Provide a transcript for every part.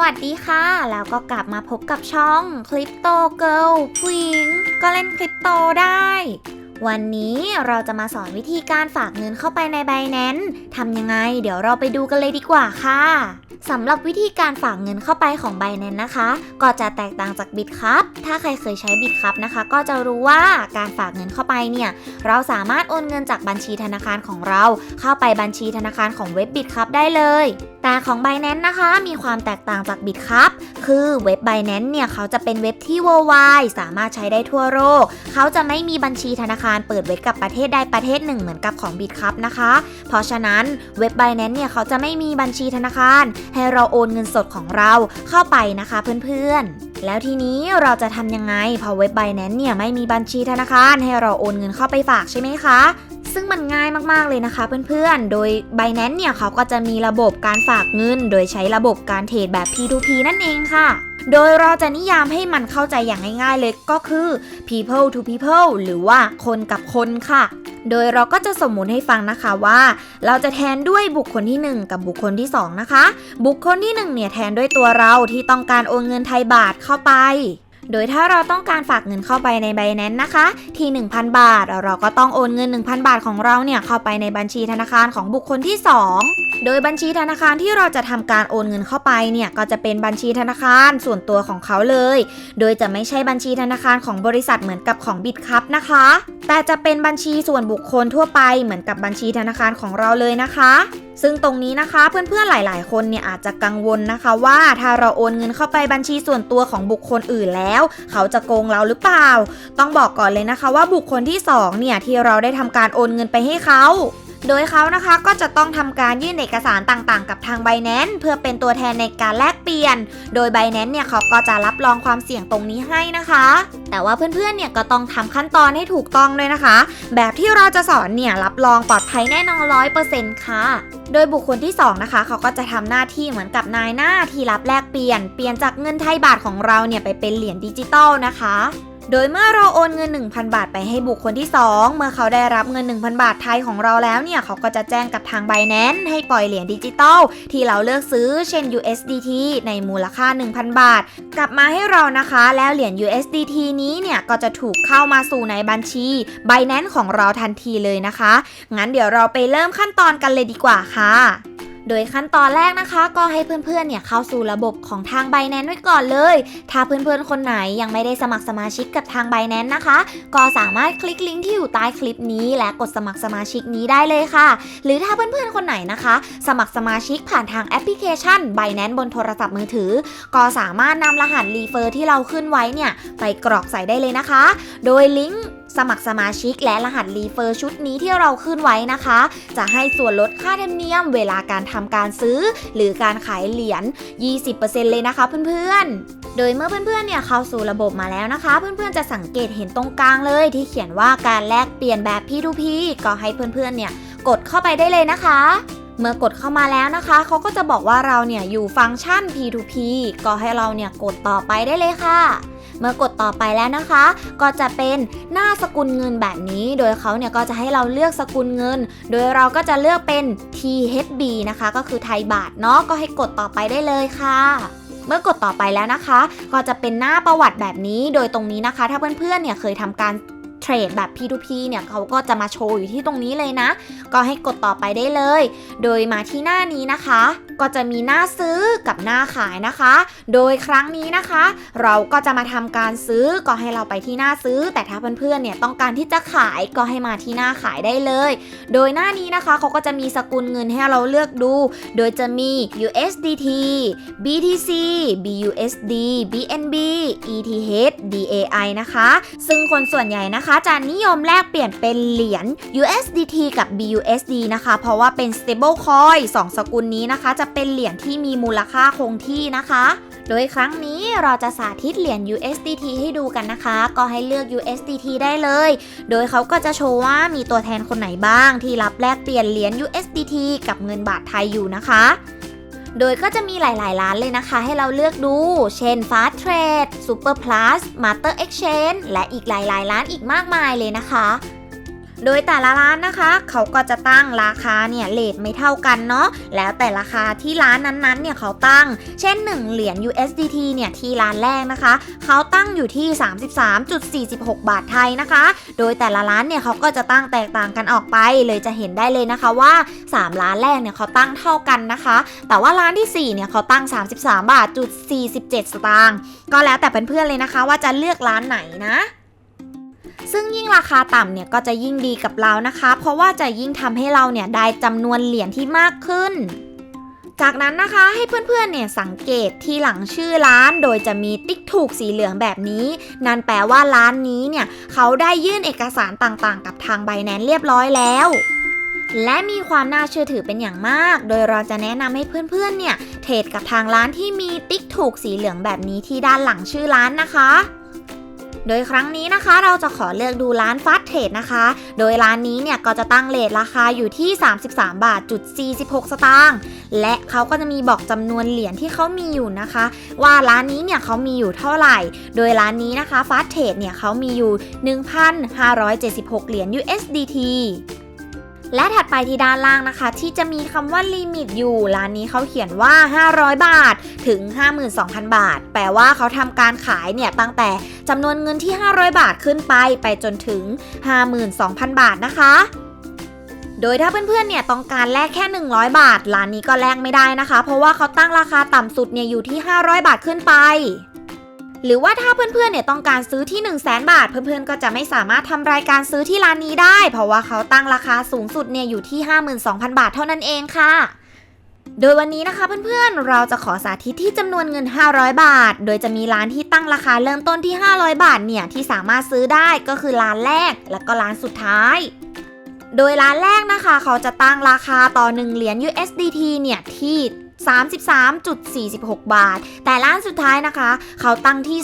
วัสดีค่ะ แล้วก็กลับมาพบกับช่องคลิปโตเกิลผู้หญิงก็เล่นคลิปโตได้ วันนี้เราจะมาสอนวิธีการฝากเงินเข้าไปในไบแนนทำยังไง เดี๋ยวเราไปดูกันเลยดีกว่าค่ะ สำหรับวิธีการฝากเงินเข้าไปของ b บ n a n c e นะคะ ก็จะแตกต่างจากบิตครับถ้าใครเคยใช้บิตครับนะคะ ก็จะรู้ว่าการฝากเงินเข้าไปเนี่ย เราสามารถโอนเงินจากบัญชีธนาคารของเรา เข้าไปบัญชีธนาคารของเว็บบิตครับได้เลย แต่ของ b บ n a n c e นะคะ มีความแตกต่างจากบิตครับคือเว็บ b บ n a n c e เนี่ยเขาจะเป็นเว็บที่ worldwide สามารถใช้ได้ทั่วโลกเขาจะไม่มีบัญชีธนาคารเปิดไว้กับประเทศใดประเทศหนึ่งเหมือนกับของบิตครับนะคะ เพราะฉะนั้นเว็บ b บ n a n c e เนี่ยเขาจะไม่มีบัญชีธนาคารให้เราโอนเงินสดของเราเข้าไปนะคะเพื่อนๆ แล้วทีนี้เราจะทำยังไงพอเว็บไบแนนเนี่ยไม่มีบัญชีธนาคารให้เราโอนเงินเข้าไปฝากใช่ไหมคะ ซึ่งมันง่ายมากๆเลยนะคะเพื่อนๆ โดย b บ n a n c e เนี่ยเขาก็จะมีระบบการฝากเงิน โดยใช้ระบบการเทรดแบบ P2P นั่นเองค่ะ โดยเราจะนิยามให้มันเข้าใจอย่างง่ายๆเลยก็คือ people to people หรือว่าคนกับคนค่ะ โดยเราก็จะสมมุติให้ฟังนะคะว่า เราจะแทนด้วยบุคคลที่ 1 กับบุคคลที่ 2 นะคะ บุคคลที่1เนี่ยแทนด้วยตัวเราที่ต้องการโอนเงินไทยบาทเข้าไป โดยถ้าเราต้องการฝากเงินเข้าไปใน b บ n a n c e นะคะ ที่ 1,000 บาท เราก็ต้องโอนเงิน 1,000 บาทของเราเนี่ยเข้าไปในบัญชีธนาคารของบุคคลที่ 2 โดยบัญชีธนาคารที่เราจะทำการโอนเงินเข้าไปเนี่ยก็จะเป็นบัญชีธนาคารส่วนตัวของเขาเลย โดยจะไม่ใช่บัญชีธนาคารของบริษัทเหมือนกับของบิตครับนะคะ แต่จะเป็นบัญชีส่วนบุคคลทั่วไปเหมือนกับบัญชีธนาคารของเราเลยนะคะ ซึ่งตรงนี้นะคะเพื่อนๆหลาย ๆ คนเนี่ยอาจจะกังวลนะคะว่าถ้าเราโอนเงินเข้าไปบัญชีส่วนตัวของบุคคลอื่นแล้ว เขาจะโกงเราหรือเปล่า ต้องบอกก่อนเลยนะคะว่าบุคคลที่สองเนี่ยที่เราได้ทำการโอนเงินไปให้เขา โดยเขานะคะก็จะต้องทำการยื่นเอกสารต่างๆ กับทาง b บ n a n c e เพื่อเป็นตัวแทนในการแลกเปลี่ยน โดย b บ n a n c e เนี่ยเขาก็จะรับรองความเสี่ยงตรงนี้ให้นะคะ แต่ว่าเพื่อนๆเนี่ยก็ต้องทำขั้นตอนให้ถูกต้องด้วยนะคะ แบบที่เราจะสอนเนี่ยรับรองปลอดภัยแน่นอนร้อยเปอร์เซ็นต์ค่ะโดยบุคคลที่ 2 นะคะ เขาก็จะทำหน้าที่เหมือนกับนายหน้าที่รับแลกเปลี่ยน เปลี่ยนจากเงินไทยบาทของเราเนี่ยไปเป็นเหรียญดิจิตอลนะคะ โดยเมื่อเราโอนเงิน 1,000 บาทไปให้บุคคลที่ 2 เมื่อเขาได้รับเงิน 1,000 บาทไทยของเราแล้วเนี่ย เขาก็จะแจ้งกับทาง b บ n a n c e ให้ปล่อยเหรียญดิจิตอลที่เราเลือกซื้อเช่น USDT ในมูลค่า 1,000 บาท กลับมาให้เรานะคะ แล้วเหรียญ USDT นี้เนี่ยก็จะถูกเข้ามาสู่ในบัญชี b บ n a n c e ของเราทันทีเลยนะคะ งั้นเดี๋ยวเราไปเริ่มขั้นตอนกันเลยดีกว่าค่ะ โดยขั้นตอนแรกนะคะก็ให้เพื่อนๆเนี่ยเข้าสู่ระบบของทาง b บ n a n c e ไว้ก่อนเลย ถ้าเพื่อนๆคนไหนยังไม่ได้สมัครสมาชิกกับทาง b บ n a n c e นะคะ ก็สามารถคลิกลิงก์ที่อยู่ใต้คลิปนี้ และกดสมัครสมาชิกนี้ได้เลยค่ะ หรือถ้าเพื่อนๆคนไหนนะคะ สมัครสมาชิกผ่านทางแอปพลิเคชัน b บ n a n c e บนโทรศัพท์มือถือ ก็สามารถนำรหัสรีเฟอร์ที่เราขึ้นไว้เนี่ยไปกรอกใส่ได้เลยนะคะ โดยลิงก์ สมัครสมาชิกและรหัสรีเฟอร์ชุดนี้ที่เราขึ้นไว้นะคะ จะให้ส่วนลดค่าธรรมเนียมเวลาการทำการซื้อ หรือการขายเหรียญ 20%เลยนะคะเพื่อนๆ โดยเมื่อเพื่อนๆ เนี่ยเข้าสู่ระบบมาแล้วนะคะ เพื่อนๆ จะสังเกตเห็นตรงกลางเลย ที่เขียนว่าการแลกเปลี่ยนแบบ P2P ก็ให้เพื่อนๆ เนี่ยกดเข้าไปได้เลยนะคะเมื่อกดเข้ามาแล้วนะคะ เขาก็จะบอกว่าเราเนี่ยอยู่ฟังก์ชัน P2P ก็ให้เราเนี่ยกดต่อไปได้เลยค่ะ เมื่อกดต่อไปแล้วนะคะ ก็จะเป็นหน้าสกุลเงินแบบนี้ โดยเขาเนี่ยก็จะให้เราเลือกสกุลเงิน โดยเราก็จะเลือกเป็น THB นะคะ ก็คือไทยบาทเนาะก็ให้กดต่อไปได้เลยค่ะเมื่อกดต่อไปแล้วนะคะ ก็จะเป็นหน้าประวัติแบบนี้ โดยตรงนี้นะคะ ถ้าเพื่อนๆ เนี่ยเคยทำการ เทรดแบบ P2P เนี่ยเขาก็จะมาโชว์อยู่ที่ตรงนี้เลยนะ ก็ให้กดต่อไปได้เลย โดยมาที่หน้านี้นะคะ ก็จะมีหน้าซื้อกับหน้าขายนะคะ โดยครั้งนี้นะคะ เราก็จะมาทำการซื้อก็ให้เราไปที่หน้าซื้อ แต่ถ้าเพื่อนๆเนี่ยต้องการที่จะขายก็ให้มาที่หน้าขายได้เลย โดยหน้านี้นะคะเขาก็จะมีสกุลเงินให้เราเลือกดู โดยจะมี USDT BTC BUSD BNB ETH DAI นะคะ ซึ่งคนส่วนใหญ่นะคะจะนิยมแลกเปลี่ยนเป็นเหรียญ USDT กับ BUSD นะคะ เพราะว่าเป็น stable coin สองสกุลนี้นะคะ จะเป็นเหรียญที่มีมูลค่าคงที่นะคะ โดยครั้งนี้เราจะสาธิตเหรียญ USDT ให้ดูกันนะคะ ก็ให้เลือก USDT ได้เลย โดยเขาก็จะโชว์ว่ามีตัวแทนคนไหนบ้าง ที่รับแลกเปลี่ยนเหรียญ USDT กับเงินบาทไทยอยู่นะคะ โดยก็จะมีหลายๆ ร้านเลยนะคะ ให้เราเลือกดู เช่น Fast Trade Super Plus Master Exchange และอีกหลายๆ ร้านอีกมากมายเลยนะคะ โดยแต่ละร้านนะคะ เขาก็จะตั้งราคาเนี่ยเลทไม่เท่ากันเนาะแล้วแต่ราคาที่ร้านนั้นๆเนี่ยเขาตั้ง เช่น 1 เหรียญ USDT เนี่ยที่ร้านแรกนะคะ เขาตั้งอยู่ที่ 33.46 บาทไทยนะคะ โดยแต่ละร้านเนี่ยเขาก็จะตั้งแตกต่างกันออกไป เลยจะเห็นได้เลยนะคะว่า 3 ร้านแรกเนี่ยเขาตั้งเท่ากันนะคะ แต่ว่าร้านที่4เนี่ยเขาตั้ง 33 บาทจุด47 สตางค์ก็แล้วแต่เพื่อนๆเลยนะคะว่าจะเลือกร้านไหนนะ ซึ่งยิ่งราคาต่ำเนี่ยก็จะยิ่งดีกับเรานะคะ เพราะว่าจะยิ่งทำให้เราเนี่ยได้จำนวนเหรียญที่มากขึ้น จากนั้นนะคะให้เพื่อนๆเนี่ยสังเกตที่หลังชื่อร้านโดยจะมีติ๊กถูกสีเหลืองแบบนี้ นั่นแปลว่าร้านนี้เนี่ยเขาได้ยื่นเอกสารต่างๆ กับทางไบแนนเรียบร้อยแล้วและมีความน่าเชื่อถือเป็นอย่างมาก โดยเราจะแนะนำให้เพื่อนๆ เนี่ย เทรดกับทางร้านที่มีติ๊กถูกสีเหลืองแบบนี้ที่ด้านหลังชื่อร้านนะคะ โดยครั้งนี้นะคะเราจะขอเลือกดูร้านฟาสเทรดนะคะ โดยร้านนี้เนี่ยก็จะตั้งเลทราคาอยู่ที่ 33 บาทจุด46 สตางค์ และเขาก็จะมีบอกจำนวนเหรียญที่เขามีอยู่นะคะ ว่าร้านนี้เนี่ยเขามีอยู่เท่าไหร่ โดยร้านนี้นะคะฟาสเทรดเนี่ยเขามีอยู่ 1,576 เหรียญ USDT และถัดไปที่ด้านล่างนะคะ ที่จะมีคำว่าลิมิตอยู่ ร้านนี้เขาเขียนว่า 500 บาทถึง 52,000 บาท แปลว่าเขาทำการขายเนี่ยตั้งแต่จำนวนเงินที่ 500 บาทขึ้นไปไปจนถึง 52,000 บาทนะคะโดยถ้าเพื่อนๆ เนี่ยต้องการแลกแค่ 100 บาท ร้านนี้ก็แลกไม่ได้นะคะ เพราะว่าเขาตั้งราคาต่ำสุดเนี่ยอยู่ที่ 500 บาทขึ้นไป หรือว่าถ้าเพื่อนๆเนี่ยต้องการซื้อที่ 1 0 0 0 0แบาท เพื่อนๆก็จะไม่สามารถทำรายการซื้อที่ร้านนี้ได้ เพราะว่าเขาตั้งราคาสูงสุดเนี่ยอยู่ที่ 52,000 บาทเท่านั้นเองค่ะ โดยวันนี้นะคะเพื่อนๆ เราจะขอสาธิตที่จำนวนเงิน 500 บาท โดยจะมีร้านที่ตั้งราคาเริ่มต้นที่ 500 บาทเนี่ยที่สามารถซื้อได้ก็คือร้านแรก และก็ร้านสุดท้ายโดยร้านแรกนะคะ เขาจะตั้งราคาต่อ 1 เหรียญ USDT เนี่ยที่ 33.46 บาท แต่ร้านสุดท้ายนะคะ เขาตั้งที่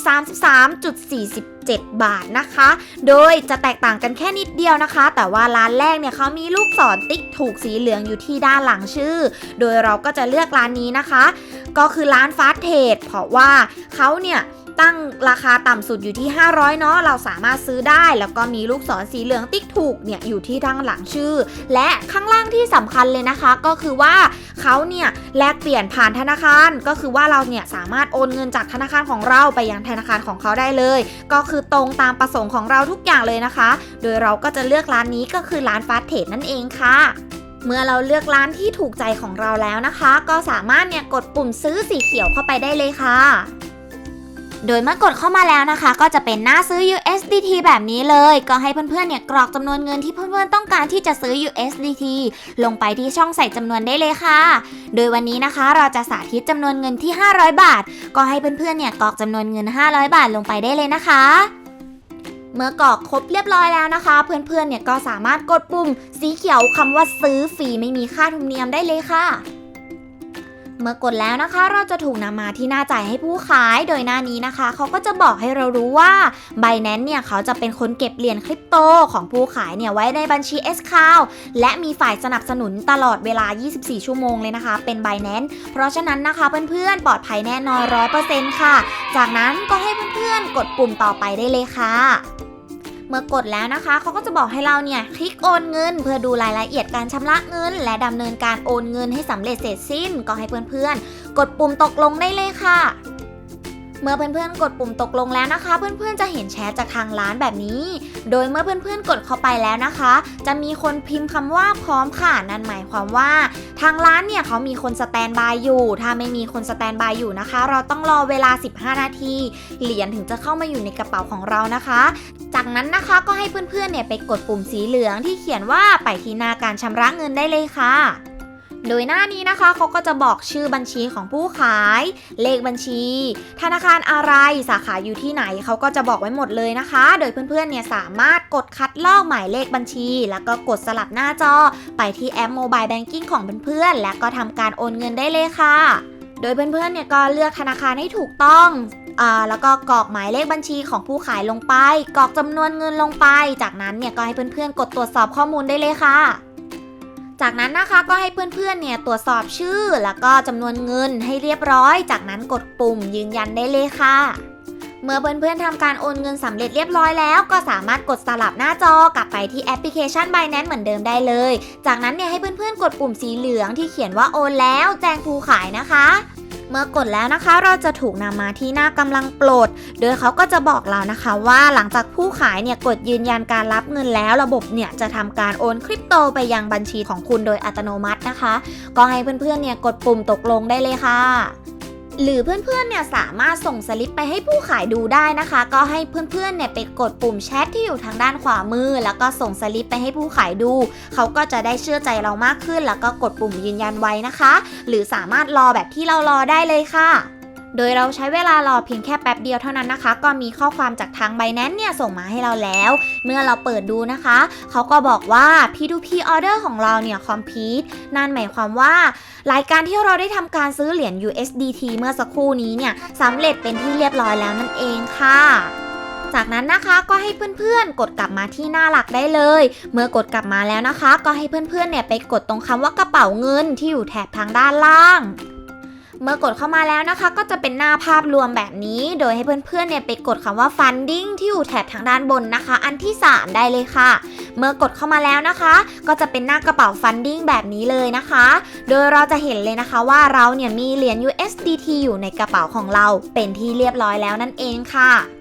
33.47 บาทนะคะ โดยจะแตกต่างกันแค่นิดเดียวนะคะ แต่ว่าร้านแรกเนี่ยเขามีลูกศรติ๊กถูกสีเหลืองอยู่ที่ด้านหลังชื่อ โดยเราก็จะเลือกร้านนี้นะคะ ก็คือร้านฟาสเทดเพราะว่าเขาเนี่ย ตั้งราคาต่ำสุดอยู่ที่ 500 เนาะเราสามารถซื้อได้ แล้วก็มีลูกศรสีเหลืองติ๊กถูกเนี่ยอยู่ที่ทางหลังชื่อ และข้างล่างที่สำคัญเลยนะคะ ก็คือว่าเขาเนี่ยแลกเปลี่ยนผ่านธนาคาร ก็คือว่าเราเนี่ยสามารถโอนเงินจากธนาคารของเราไปยังธนาคารของเขาได้เลย ก็คือตรงตามประสงค์ของเราทุกอย่างเลยนะคะ โดยเราก็จะเลือกร้านนี้ก็คือร้านฟาสเทรดนั่นเองค่ะเมื่อเราเลือกร้านที่ถูกใจของเราแล้วนะคะ ก็สามารถเนี่ยกดปุ่มซื้อสีเขียวเข้าไปได้เลยค่ะ โดยเมื่อกดเข้ามาแล้วนะคะ ก็จะเป็นหน้าซื้อ USDT แบบนี้เลย ก็ให้เพื่อนๆเนี่ยกรอกจำนวนเงินที่เพื่อนๆต้องการที่จะซื้อ USDT ลงไปที่ช่องใส่จำนวนได้เลยค่ะ โดยวันนี้นะคะเราจะสาธิตจำนวนเงินที่ 500 บาท ก็ให้เพื่อนๆเนี่ยกรอกจำนวนเงิน 500 บาทลงไปได้เลยนะคะเมื่อกรอกครบเรียบร้อยแล้วนะคะ เพื่อนๆ เนี่ยก็สามารถกดปุ่ม สีเขียวคำว่าซื้อฟรีไม่มีค่าธรรมเนียมได้เลยค่ะ เมื่อกดแล้วนะคะ เราจะถูกนำมาที่หน้าจ่ายให้ผู้ขาย โดยหน้านี้นะคะเขาก็จะบอกให้เรารู้ว่า b i n a n c e เนี่ยเขาจะเป็นคนเก็บเหรียญคริปโตของผู้ขายเนี่ยไว้ในบัญชี s c o u และมีฝ่ายสนับสนุนตลอดเวลา 24 ชั่วโมงเลยนะคะ เป็น b i n a n c e เพราะฉะนั้นนะคะเพื่อนๆ ปลอดภัยแน่นอน 100%ค่ะ จากนั้นก็ให้เพื่อนๆ กดปุ่มต่อไปได้เลยค่ะ เมื่อกดแล้วนะคะเขาก็จะบอกให้เราเนี่ยคลิกโอนเงิน เพื่อดูรายละเอียดการชำระเงิน และดำเนินการโอนเงินให้สำเร็จเสร็จสิ้นก็ให้เพื่อนๆกดปุ่มตกลงได้เลยค่ะ เมื่อเพื่อนๆกดปุ่มตกลงแล้วนะคะ เพื่อนๆจะเห็นแชทจากทางร้านแบบนี้ โดยเมื่อเพื่อนๆกดเข้าไปแล้วนะคะ จะมีคนพิมพ์คำว่าพร้อมค่ะนั่นหมายความว่า ทางร้านเนี่ยเขามีคนสแตนบายอยู่ ถ้าไม่มีคนสแตนบายอยู่นะคะ เราต้องรอเวลา 15 นาที เหรียญถึงจะเข้ามาอยู่ในกระเป๋าของเรานะคะ จากนั้นนะคะก็ให้เพื่อนๆเนี่ยไปกดปุ่มสีเหลืองที่เขียนว่าไปที่หน้าการชำระเงินได้เลยค่ะ โดยหน้านี้นะคะเขาก็จะบอกชื่อบัญชีของผู้ขาย เลขบัญชี ธนาคารอะไรสาขาอยู่ที่ไหนเขาก็จะบอกไว้หมดเลยนะคะ โดยเพื่อนๆเนี่ยสามารถกดคัดลอกหมายเลขบัญชี แล้วก็กดสลับหน้าจอ ไปที่แอป Mobile Banking ของเพื่อนๆและก็ทำการโอนเงินได้เลยค่ะ โดยเพื่อนๆเนี่ยก็เลือกธนาคารให้ถูกต้องอแล้วก็กรอกหมายเลขบัญชีของผู้ขายลงไป กรอกจำนวนเงินลงไป จากนั้นเนี่ยก็ให้เพื่อนๆ กดตรวจสอบข้อมูลได้เลยค่ะ จากนั้นนะคะก็ให้เพื่อนๆเนี่ยตรวจสอบชื่อ แล้วก็จำนวนเงินให้เรียบร้อย จากนั้นกดปุ่มยืนยันได้เลยค่ะ เมื่อเพื่อนๆทำการโอนเงินสำเร็จเรียบร้อยแล้วก็สามารถกดสลับหน้าจอกลับไปที่แอปพลิเคชัน Binance เหมือนเดิมได้เลย จากนั้นเนี่ยให้เพื่อนๆกดปุ่มสีเหลืองที่เขียนว่าโอนแล้วแจ้งผู้ขายนะคะ เมื่อกดแล้วนะคะเราจะถูกนำมาที่หน้ากำลังโปรด โดยเขาก็จะบอกเรานะคะว่าหลังจากผู้ขายเนี่ยกดยืนยันการรับเงินแล้ว ระบบเนี่ยจะทำการโอนคริปโตไปยังบัญชีของคุณโดยอัตโนมัตินะคะ ก็ให้เพื่อนๆเนี่ยกดปุ่มตกลงได้เลยค่ะ หรือเพื่อนๆเนี่ยสามารถส่งสลิปไปให้ผู้ขายดูได้นะคะ ก็ให้เพื่อนๆเนี่ยไปกดปุ่มแชทที่อยู่ทางด้านขวามือ แล้วก็ส่งสลิปไปให้ผู้ขายดู เขาก็จะได้เชื่อใจเรามากขึ้น แล้วก็กดปุ่มยืนยันไว้นะคะ หรือสามารถรอแบบที่เรารอได้เลยค่ะ โดยเราใช้เวลารอเพียงแค่แป๊บเดียวเท่านั้นนะคะ ก็มีข้อความจากทาง b บ n a n c e เนี่ยส่งมาให้เราแล้ว เมื่อเราเปิดดูนะคะ เขาก็บอกว่า P2P order ของเราเนี่ย complete นั่นหมายความว่า รายการที่เราได้ทำการซื้อเหรียญ USDT เมื่อสักครู่นี้เนี่ยสำเร็จเป็นที่เรียบร้อยแล้วนั่นเองค่ะจากนั้นนะคะก็ให้เพื่อนๆ กดกลับมาที่หน้าหลักได้เลย เมื่อกดกลับมาแล้วนะคะ ก็ให้เพื่อนๆเนี่ยไปกดตรงคำว่ากระเป๋าเงินที่อยู่แถบทางด้านล่าง เมื่อกดเข้ามาแล้วนะคะ ก็จะเป็นหน้าภาพรวมแบบนี้ โดยให้เพื่อนๆเนี่ยไปกดคำว่า funding ที่อยู่แถบทางด้านบนนะคะ อันที่ 3 ได้เลยค่ะ เมื่อกดเข้ามาแล้วนะคะ ก็จะเป็นหน้ากระเป๋า funding แบบนี้เลยนะคะ โดยเราจะเห็นเลยนะคะว่าเราเนี่ยมีเหรียญ USDT อยู่ในกระเป๋าของเราเป็นที่เรียบร้อยแล้วนั่นเองค่ะ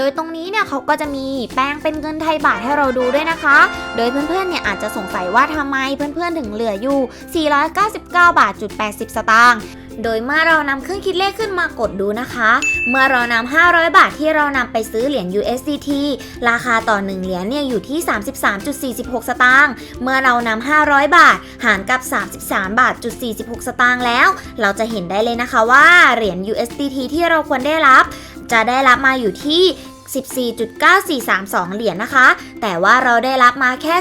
โดยตรงนี้เนี่ยเขาก็จะมีแปลงเป็นเงินไทยบาทให้เราดูด้วยนะคะ โดยเพื่อนๆเนี่ยอาจจะสงสัยว่าทำไมเพื่อนๆถึงเหลืออยู่ 499 บาทจุด80 สตางค์โดยเมื่อเรานำเครื่องคิดเลขขึ้นมากดดูนะคะ เมื่อเรานำ500 บาทที่เรานำไปซื้อเหรียญ USDT ราคาต่อ 1 เหรียญเนี่ยอยู่ที่ 33.46 สตางค์ เมื่อเรานำ500 บาท หารกับ 33 บาทจุด46 สตางค์แล้ว เราจะเห็นได้เลยนะคะว่าเหรียญ USDT ที่เราควรได้รับ จะได้รับมาอยู่ที่ 14.9432 เหรียญนะคะ แต่ว่าเราได้รับมาแค่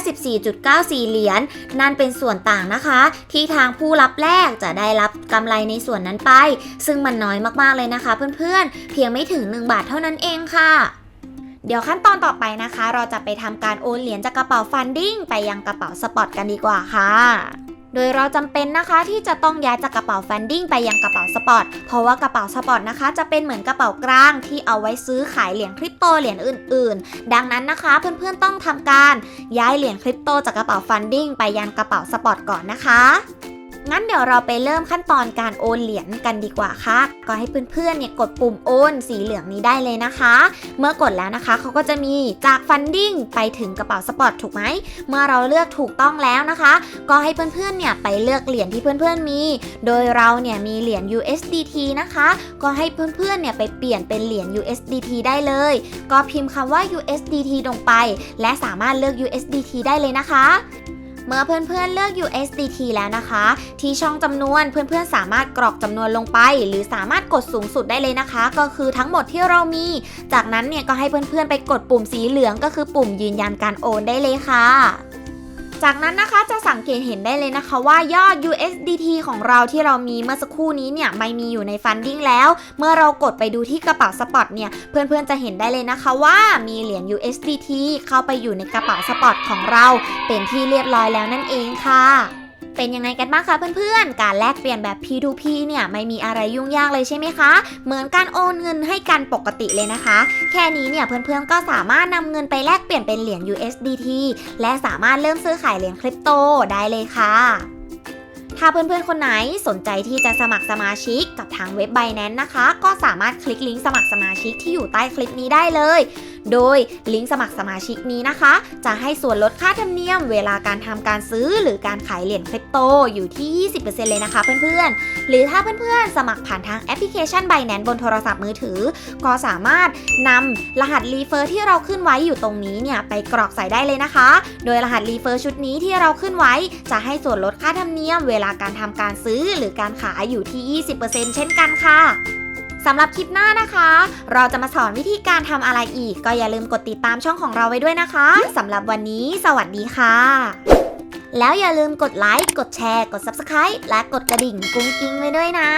14.94 เหรียญนั่นเป็นส่วนต่างนะคะ ที่ทางผู้รับแรกจะได้รับกำไรในส่วนนั้นไป ซึ่งมันน้อยมากๆเลยนะคะ เพื่อนๆ เพียงไม่ถึง 1 บาทเท่านั้นเองค่ะเดี๋ยวขั้นตอนต่อไปนะคะ เราจะไปทำการโอนเหรียญจากกระเป๋าฟันดิ้งไปยังกระเป๋าสปอตกันดีกว่าค่ะ โดยเราจำเป็นนะคะที่จะต้องย้ายจากกระเป๋าฟันดิ้งไปยังกระเป๋าสปอร์ต เพราะว่ากระเป๋าสปอร์ตนะคะ จะเป็นเหมือนกระเป๋ากลางที่เอาไว้ซื้อขายเหรียญคริปโตเหรียญอื่น ๆ ดังนั้นนะคะ เพื่อนๆต้องทำการย้ายเหรียญคริปโตจากกระเป๋าฟันดิ้งไปยังกระเป๋าสปอร์ตก่อนนะคะ งั้นเดี๋ยวเราไปเริ่มขั้นตอนการโอนเหรียญกันดีกว่าค่ะ ก็ให้เพื่อนๆเนี่ยกดปุ่มโอนสีเหลืองนี้ได้เลยนะคะ เมื่อกดแล้วนะคะเขาก็จะมีจากฟันดิ้งไปถึงกระเป๋าสปอตถูกไหม เมื่อเราเลือกถูกต้องแล้วนะคะ ก็ให้เพื่อนๆเนี่ยไปเลือกเหรียญที่เพื่อนๆมี โดยเราเนี่ยมีเหรียญ USDT นะคะ ก็ให้เพื่อนๆเนี่ยไปเปลี่ยนเป็นเหรียญ USDT ได้เลย ก็พิมพ์คำว่า USDT ลงไป และสามารถเลือก USDT ได้เลยนะคะ เมื่อเพื่อนๆเลือก USDT แล้วนะคะ ที่ช่องจำนวนเพื่อนๆสามารถกรอกจำนวนลงไป หรือสามารถกดสูงสุดได้เลยนะคะ ก็คือทั้งหมดที่เรามี จากนั้นเนี่ยก็ให้เพื่อนๆไปกดปุ่มสีเหลืองก็คือปุ่มยืนยันการโอนได้เลยค่ะ จากนั้นนะคะจะสังเกตเห็นได้เลยนะคะว่ายอด USDT ของเราที่เรามีเมื่อสักครู่นี้เนี่ยไม่มีอยู่ในฟันดิ้งแล้ว เมื่อเรากดไปดูที่กระเป๋าสปอตเนี่ยเพื่อนๆจะเห็นได้เลยนะคะว่ามีเหรียญ USDT เข้าไปอยู่ในกระเป๋าสปอตของเรา เป็นที่เรียบร้อยแล้วนั่นเองค่ะ เป็นยังไงกันบ้างคะเพื่อนๆ การแลกเปลี่ยนแบบ P2P เนี่ยไม่มีอะไรยุ่งยากเลยใช่ไหมคะ เหมือนการโอนเงินให้กันปกติเลยนะคะ แค่นี้เนี่ยเพื่อนๆ ก็สามารถนำเงินไปแลกเปลี่ยนเป็นเหรียญ USDT และสามารถเริ่มซื้อขายเหรียญคริปโตได้เลยค่ะ ถ้าเพื่อนๆคนไหนสนใจที่จะสมัครสมาชิกกับทางเว็บ b บ n a n c e นะคะ ก็สามารถคลิกลิงก์สมัครสมาชิกที่อยู่ใต้คลิปนี้ได้เลย โดยลิงก์สมัครสมาชิกนี้นะคะ จะให้ส่วนลดค่าธรรมเนียม เวลาการทำการซื้อหรือการขายเหรียญคริปโตอยู่ที่ 20%เลยนะคะเพื่อนๆ หรือถ้าเพื่อนๆ สมัครผ่านทางแอปพลิเคชัน Binance บนโทรศัพท์มือถือ ก็สามารถนำรหัสรีเฟอร์ที่เราขึ้นไว้อยู่ตรงนี้เนี่ยไปกรอกใส่ได้เลยนะคะ โดยรหัสรีเฟอร์ชุดนี้ที่เราขึ้นไว้ จะให้ส่วนลดค่าธรรมเนียมเวลาาการทำการซื้อหรือการขายอยู่ที่ 20%เช่นกันค่ะสำหรับคลิปหน้านะคะ เราจะมาสอนวิธีการทำอะไรอีก ก็อย่าลืมกดติดตามช่องของเราไว้ด้วยนะคะสำหรับวันนี้ สวัสดีค่ะ แล้วอย่าลืมกดไลค์ กดแชร์ กด Subscribe และกดกระดิ่งกุ้งกิ้งไว้ด้วยนะ